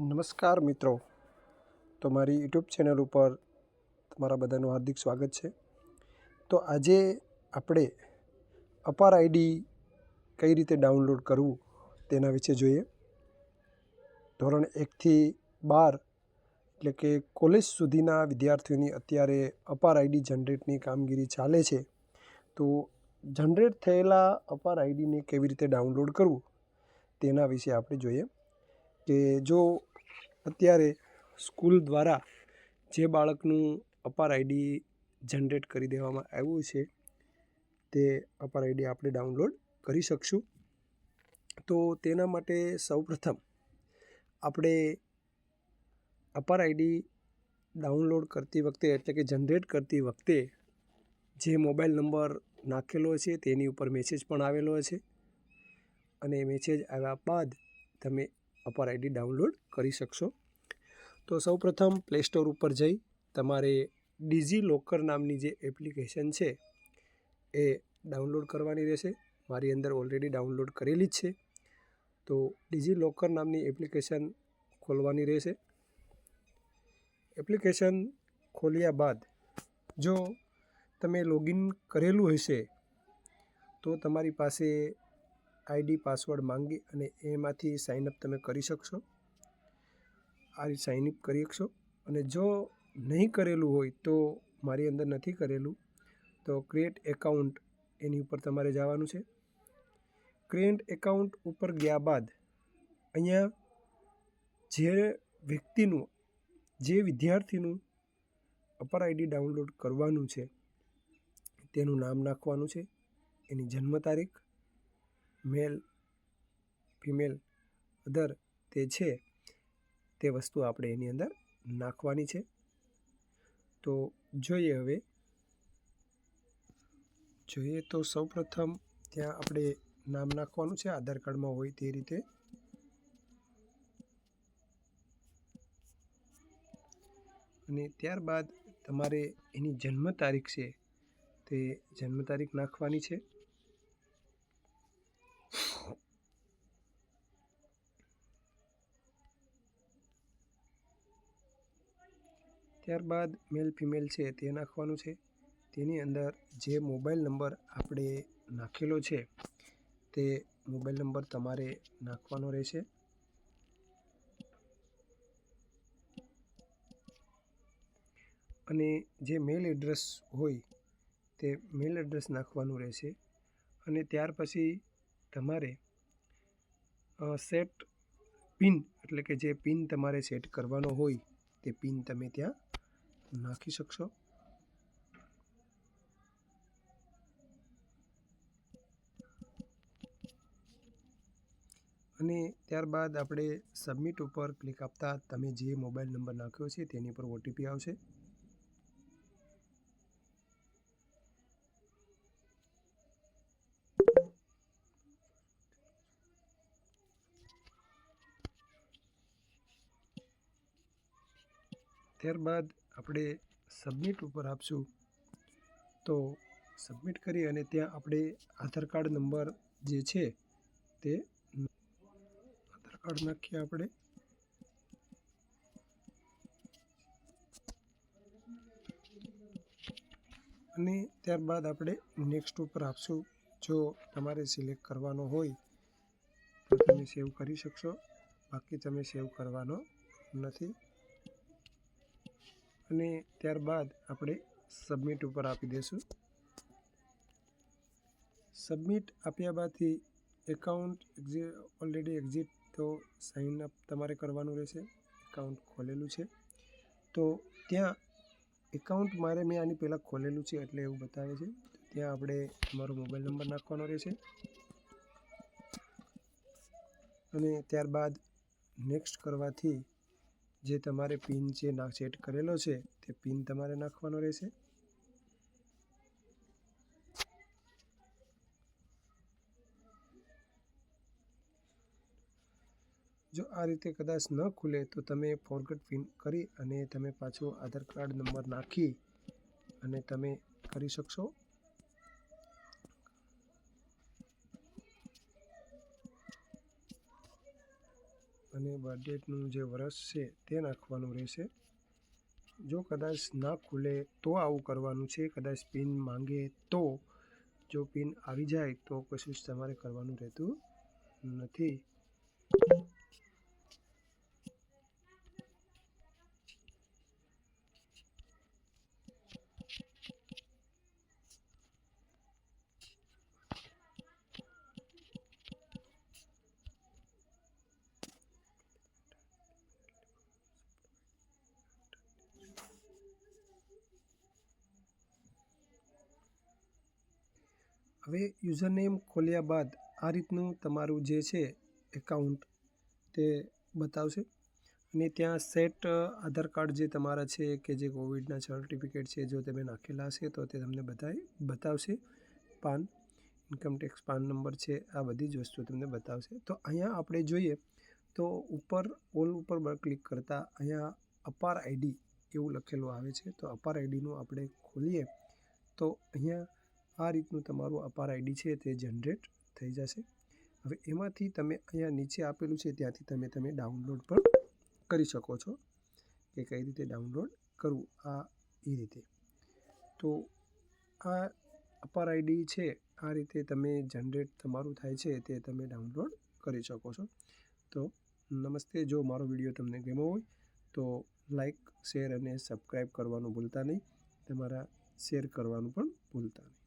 નમસ્કાર મિત્રો. તો મારી યુટ્યુબ ચેનલ ઉપર તમારા બધાનું હાર્દિક સ્વાગત છે. તો આજે આપણે અપાર આઈડી કઈ રીતે ડાઉનલોડ કરવું તેના વિશે જોઈએ. ધોરણ એકથી બાર એટલે કે કોલેજ સુધીના વિદ્યાર્થીઓની અત્યારે અપાર આઈડી જનરેટની કામગીરી ચાલે છે. તો જનરેટ થયેલા અપાર આઈડીને કેવી રીતે ડાઉનલોડ કરવું તેના વિશે આપણે જોઈએ. કે જો અત્યારે સ્કૂલ દ્વારા જે બાળકનું અપાર આઈડી જનરેટ કરી દેવામાં આવ્યું છે, તે અપાર આઈડી આપણે ડાઉનલોડ કરી શકશું. તો તેના માટે સૌપ્રથમ આપણે અપાર આઈડી ડાઉનલોડ કરતી વખતે, એટલે કે જનરેટ કરતી વખતે જે મોબાઈલ નંબર નાખેલો છે, તેની ઉપર મેસેજ પણ આવેલો છે. અને મેસેજ આવ્યા બાદ તમે અપાર આઈડી ડાઉનલોડ કરી શકશો. તો સૌપ્રથમ પ્લે સ્ટોર ઉપર જઈ તમારે ડીજી લોકર નામની જે એપ્લિકેશન છે એ ડાઉનલોડ કરવાની રહેશે. મારી અંદર ઓલરેડી ડાઉનલોડ કરેલી જ છે. તો ડીજી લોકર નામની એપ્લિકેશન ખોલવાની રહેશે. એપ્લિકેશન ખોલ્યા બાદ જો તમે લોગિન કરેલું હશે તો તમારી પાસે આઈડી, પાસવર્ડ માંગી અને એમાંથી સાઇનઅપ તમે કરી શકશો. આ રીતે સાઇનઅપ કરી શકશો. અને જો નહીં કરેલું હોય તો મારી અંદર નથી કરેલું, તો ક્રિએટ એકાઉન્ટ એની ઉપર તમારે જવાનું છે. ક્રિએટ એકાઉન્ટ ઉપર ગયા બાદ અહીંયા જે વ્યક્તિનું, જે વિદ્યાર્થીનું અપર આઈડી ડાઉનલોડ કરવાનું છે, તેનું નામ નાખવાનું છે, એની જન્મ તારીખ મેલ ફિમેલ અધર તે છે, તે વસ્તુ આપણે એની અંદર નાખવાની છે. તો જોઈએ હવે. જોઈએ તો સૌપ્રથમ ત્યાં આપણે નામ નાખવાનું છે, આધાર કાર્ડમાં હોય તે રીતે. અને ત્યારબાદ તમારે એની જન્મ તારીખ છે, તે જન્મ તારીખ નાખવાની છે. ત્યારબાદ મેલ ફિમેલ છે તે નાખવાનું છે. તેની અંદર જે મોબાઈલ નંબર આપણે નાખેલો છે, તે મોબાઈલ નંબર તમારે નાખવાનો રહેશે. અને જે મેલ એડ્રેસ હોય, તે મેલ એડ્રેસ નાખવાનું રહેશે. અને ત્યાર પછી તમારે સેટ પિન એટલે કે જે પિન તમારે સેટ કરવાનો હોય, તે પિન તમે ત્યાં નાખી શકશો? અને ત્યારબાદ આપણે સબમિટ ઉપર ક્લિક આપતા તમે જે મોબાઈલ નંબર નાખ્યો છે તેની પર ઓટીપી આવશે. ત્યારબાદ આપણે સબમિટ ઉપર આપશું. તો સબમિટ કરી અને ત્યાં આપણે આધાર કાર્ડ નંબર જે છે તે આધાર કાર્ડ નાખીએ આપણે. અને ત્યારબાદ આપણે નેક્સ્ટ ઉપર આપશું. જો તમારે સિલેક્ટ કરવાનો હોય તો તમે સેવ કરી શકશો. બાકી તમે સેવ કરવાનો નથી. અને ત્યારબાદ આપણે સબમિટ ઉપર આપી દઈશું. સબમિટ આપ્યા બાદથી એકાઉન્ટ ઓલરેડી એક્ઝિટ તો સાઇન અપ તમારે કરવાનું રહેશે. એકાઉન્ટ ખોલેલું છે. તો ત્યાં એકાઉન્ટ મારે મેં આની પહેલાં ખોલેલું છે એટલે એવું બતાવે છે. ત્યાં આપણે તમારો મોબાઈલ નંબર નાખવાનો રહેશે. અને ત્યારબાદ નેક્સ્ટ કરવાથી જે તમારે પિન જે ના સેટ કરેલો છે, તે પિન તમારે નાખવાનો રહેશે. જો આ રીતે કદાચ ન ખુલે તો તમે ફોરગટ પિન કરી અને તમે પાછો આધાર કાર્ડ નંબર નાખી અને તમે કરી શકશો. અને બર્થડેટનું જે વરસ છે તે નાખવાનું રહેશે. જો કદાચ ના ખુલે તો આવું કરવાનું છે, કદાચ પિન માંગે તો. જો પિન આવી જાય તો કશું જ તમારે કરવાનું રહેતું નથી. હવે યુઝરનેમ ખોલ્યા બાદ આ રીતનું તમારું જે છે એકાઉન્ટ તે બતાવશે. અને ત્યાં સેટ આધાર કાર્ડ જે તમારા છે કે જે કોવિડના સર્ટિફિકેટ છે જો તમે નાખેલા હશે તો તે તમને બતાવી બતાવશે. પાન ઇન્કમટેક્સ પાન નંબર છે, આ બધી જ વસ્તુ તમને બતાવશે. તો અહીંયા આપણે જોઈએ તો ઉપર, ઓલ ઉપર ક્લિક કરતાં અહીંયા અપાર આઈડી એવું લખેલું આવે છે. તો અપાર આઈડીનું આપણે ખોલીએ તો અહીંયા આ રીતનું તમારું અપાર આઈડી છે તે જનરેટ થઈ જશે. હવે એમાંથી તમે અહીંયા નીચે આપેલું છે ત્યાંથી તમે તમે ડાઉનલોડ પણ કરી શકો છો કે કઈ રીતે ડાઉનલોડ કરવું આ એ રીતે. તો આ અપાર આઈડી છે, આ રીતે તમે જનરેટ તમારું થાય છે તે તમે ડાઉનલોડ કરી શકો છો. તો નમસ્તે, જો મારો વીડિયો તમને ગમ્યો હોય તો લાઈક, શેર અને સબસ્ક્રાઈબ કરવાનું ભૂલતા નહીં. તમારા શેર કરવાનું પણ ભૂલતા નહીં.